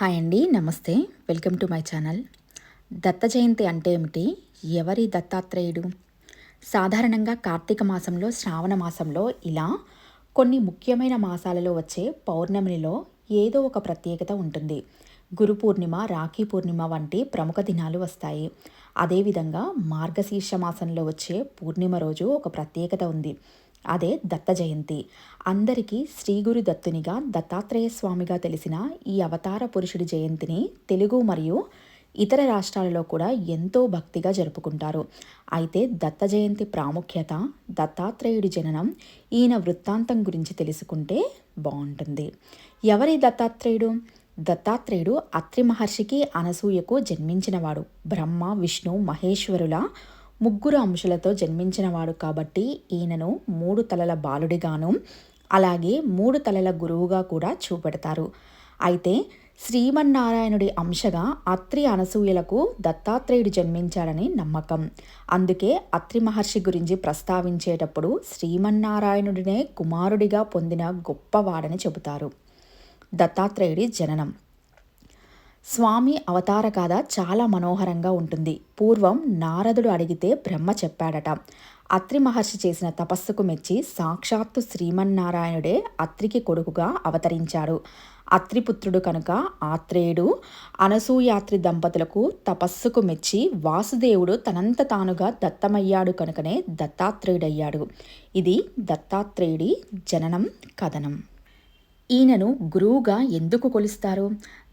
Hi అండి నమస్తే. Welcome to my channel. Datta Jayanti అంటే ఏమిటి? ఎవరి దత్తాత్రేయుడు? సాధారణంగా కార్తీక మాసంలో శ్రావణ మాసంలో ఇలా కొన్ని ముఖ్యమైన మాసాలలో వచ్చే పౌర్ణమిలో ఏదో ఒక ప్రత్యేకత ఉంటుంది. గురు పూర్ణిమ రాఖీ పూర్ణిమ వంటి ప్రముఖ దినాలు వస్తాయి. అదేవిధంగా మార్గశీర్ష మాసంలో వచ్చే పూర్ణిమ రోజు ఒక ప్రత్యేకత ఉంది. అదే దత్త జయంతి. అందరికీ శ్రీగురు దత్తునిగా దత్తాత్రేయ స్వామిగా తెలిసిన ఈ అవతార పురుషుడి జయంతిని తెలుగు మరియు ఇతర రాష్ట్రాలలో కూడా ఎంతో భక్తిగా జరుపుకుంటారు. అయితే దత్త జయంతి ప్రాముఖ్యత దత్తాత్రేయుడి జననం ఈయన వృత్తాంతం గురించి తెలుసుకుంటే బాగుంటుంది. ఎవరి దత్తాత్రేయుడు? దత్తాత్రేయుడు అత్రి మహర్షికి అనసూయకు జన్మించినవాడు. బ్రహ్మ విష్ణు మహేశ్వరుల ముగ్గురు అంశులతో జన్మించినవాడు కాబట్టి ఈయనను మూడు తలల బాలుడిగాను అలాగే మూడు తలల గురువుగా కూడా చూపెడతారు. అయితే శ్రీమన్నారాయణుడి అంశగా అత్రి అనసూయలకు దత్తాత్రేయుడు జన్మించాడని నమ్మకం. అందుకే అత్రి మహర్షి గురించి ప్రస్తావించేటప్పుడు శ్రీమన్నారాయణుడినే కుమారుడిగా పొందిన గొప్పవాడని చెబుతారు. దత్తాత్రేయుడి జననం. స్వామి అవతార కథ చాలా మనోహరంగా ఉంటుంది. పూర్వం నారదుడు అడిగితే బ్రహ్మ చెప్పాడట. అత్రి మహర్షి చేసిన తపస్సుకు మెచ్చి సాక్షాత్తు శ్రీమన్నారాయణుడే అత్రికి కొడుకుగా అవతరించాడు. అత్రిపుత్రుడు కనుక ఆత్రేయుడు అనసూయాత్రి దంపతులకు తపస్సుకు మెచ్చి వాసుదేవుడు తనంత తానుగా దత్తమయ్యాడు కనుకనే దత్తాత్రేయుడయ్యాడు. ఇది దత్తాత్రేయుడి జననం కథనం. ఈయనను గురువుగా ఎందుకు కొలుస్తారు?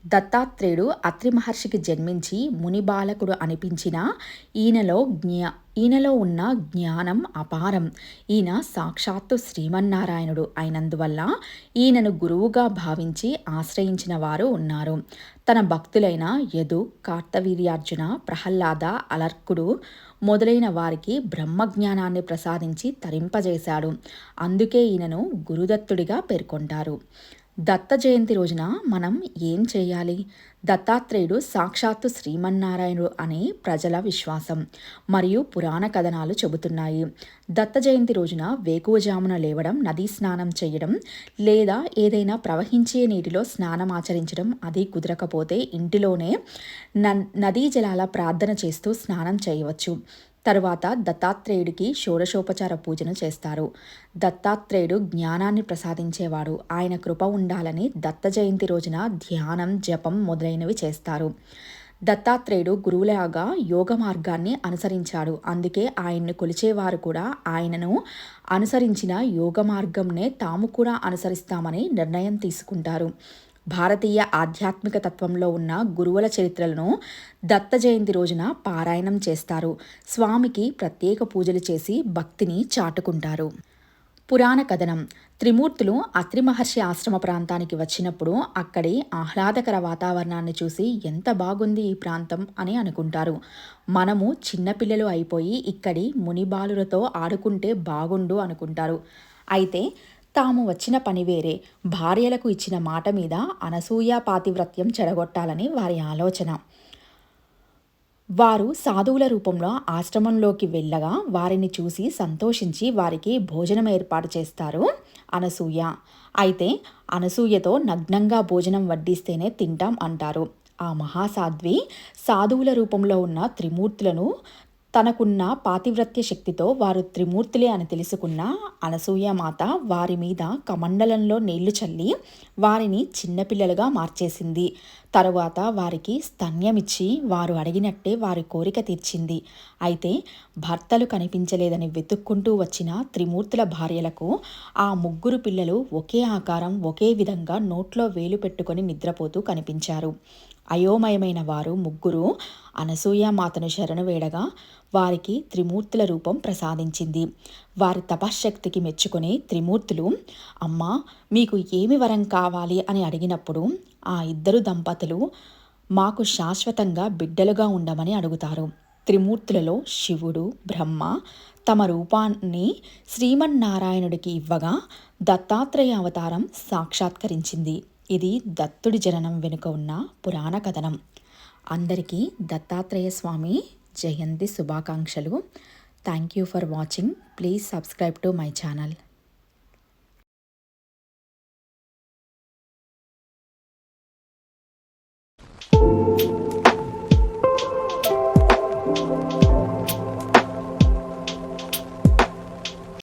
దత్తాత్రేయుడు అత్రి మహర్షికి జన్మించి ముని బాలకుడు అనిపించిన ఈయనలో జ్ఞా ఈయనలో ఉన్న జ్ఞానం అపారం. ఈయన సాక్షాత్తు శ్రీమన్నారాయణుడు. అయినందువల్ల ఈయనను గురువుగా భావించి ఆశ్రయించిన వారు ఉన్నారు. తన భక్తులైన యదు కార్తవీర్యార్జున ప్రహ్లాద అలర్కుడు మొదలైన వారికి బ్రహ్మజ్ఞానాన్ని ప్రసాదించి తరింపజేశాడు. అందుకే ఈయనను గురుదత్తుడిగా పేర్కొంటారు. దత్త జయంతి రోజున మనం ఏం చేయాలి? దత్తాత్రేయుడు సాక్షాత్తు శ్రీమన్నారాయణుడు అనే ప్రజల విశ్వాసం మరియు పురాణ కథనాలు చెబుతున్నాయి. దత్త జయంతి రోజున వేకువజామున లేవడం నదీ స్నానం చేయడం లేదా ఏదైనా ప్రవహించే నీటిలో స్నానం ఆచరించడం అది కుదరకపోతే ఇంటిలోనే నదీ జలాల ప్రార్థన చేస్తూ స్నానం చేయవచ్చు. తరువాత దత్తాత్రేయుడికి షోడశోపచార పూజను చేస్తారు. దత్తాత్రేయుడు జ్ఞానాన్ని ప్రసాదించేవాడు. ఆయన కృప ఉండాలని దత్త జయంతి రోజున ధ్యానం జపం మొదలైనవి చేస్తారు. దత్తాత్రేయుడు గురువులాగా యోగ మార్గాన్ని అనుసరించాడు. అందుకే ఆయన్ను కొలిచేవారు కూడా ఆయనను అనుసరించిన యోగ మార్గంనే తాము కూడా అనుసరిస్తామని నిర్ణయం తీసుకుంటారు. భారతీయ ఆధ్యాత్మిక తత్వంలో ఉన్న గురువుల చరిత్రలను దత్త జయంతి రోజున పారాయణం చేస్తారు. స్వామికి ప్రత్యేక పూజలు చేసి భక్తిని చాటుకుంటారు. పురాణ కథనం. త్రిమూర్తులు అత్రి మహర్షి ఆశ్రమ ప్రాంతానికి వచ్చినప్పుడు అక్కడి ఆహ్లాదకర వాతావరణాన్ని చూసి ఎంత బాగుంది ఈ ప్రాంతం అని అనుకుంటారు. మనము చిన్నపిల్లలు అయిపోయి ఇక్కడి మునిబాలులతో ఆడుకుంటే బాగుండు అనుకుంటారు. అయితే తాము వచ్చిన పని వేరే. భార్యలకు ఇచ్చిన మాట మీద అనసూయ పాతివ్రత్యం చెడగొట్టాలని వారి ఆలోచన. వారు సాధువుల రూపంలో ఆశ్రమంలోకి వెళ్ళగా వారిని చూసి సంతోషించి వారికి భోజనం ఏర్పాటు చేస్తారు అనసూయ. అయితే అనసూయతో నగ్నంగా భోజనం వడ్డిస్తేనే తింటాం అంటారు. ఆ మహాసాధ్వి సాధువుల రూపంలో ఉన్న త్రిమూర్తులను తనకున్న పాతివ్రత్య శక్తితో వారు త్రిమూర్తులే అని తెలుసుకున్న అనసూయమాత వారి మీద కమండలంలో నీళ్ళు చల్లి వారిని చిన్నపిల్లలుగా మార్చేసింది. తరువాత వారికి స్తన్యమిచ్చి వారు అడిగినట్టే వారి కోరిక తీర్చింది. అయితే భర్తలు కనిపించలేదని వెతుక్కుంటూ వచ్చిన త్రిమూర్తుల భార్యలకు ఆ ముగ్గురు పిల్లలు ఒకే ఆకారం ఒకే విధంగా నోట్లో వేలు పెట్టుకొని నిద్రపోతూ కనిపించారు. అయోమయమైన వారు ముగ్గురు అనసూయమాతను శరణు వేడగా వారికి త్రిమూర్తుల రూపం ప్రసాదించింది. వారి తపశ్శక్తికి మెచ్చుకునే త్రిమూర్తులు అమ్మా మీకు ఏమి వరం కావాలి అని అడిగినప్పుడు ఆ ఇద్దరు దంపతులు మాకు శాశ్వతంగా బిడ్డలుగా ఉండమని అడుగుతారు. త్రిమూర్తులలో శివుడు బ్రహ్మ తమ రూపాన్ని శ్రీమన్నారాయణుడికి ఇవ్వగా దత్తాత్రేయ అవతారం సాక్షాత్కరించింది. ఇది దత్తుడి జననం వెనుక ఉన్న పురాణ కథనం. అందరికీ దత్తాత్రేయ స్వామి జయంతి శుభాకాంక్షలు. Thank you for watching please subscribe to my channel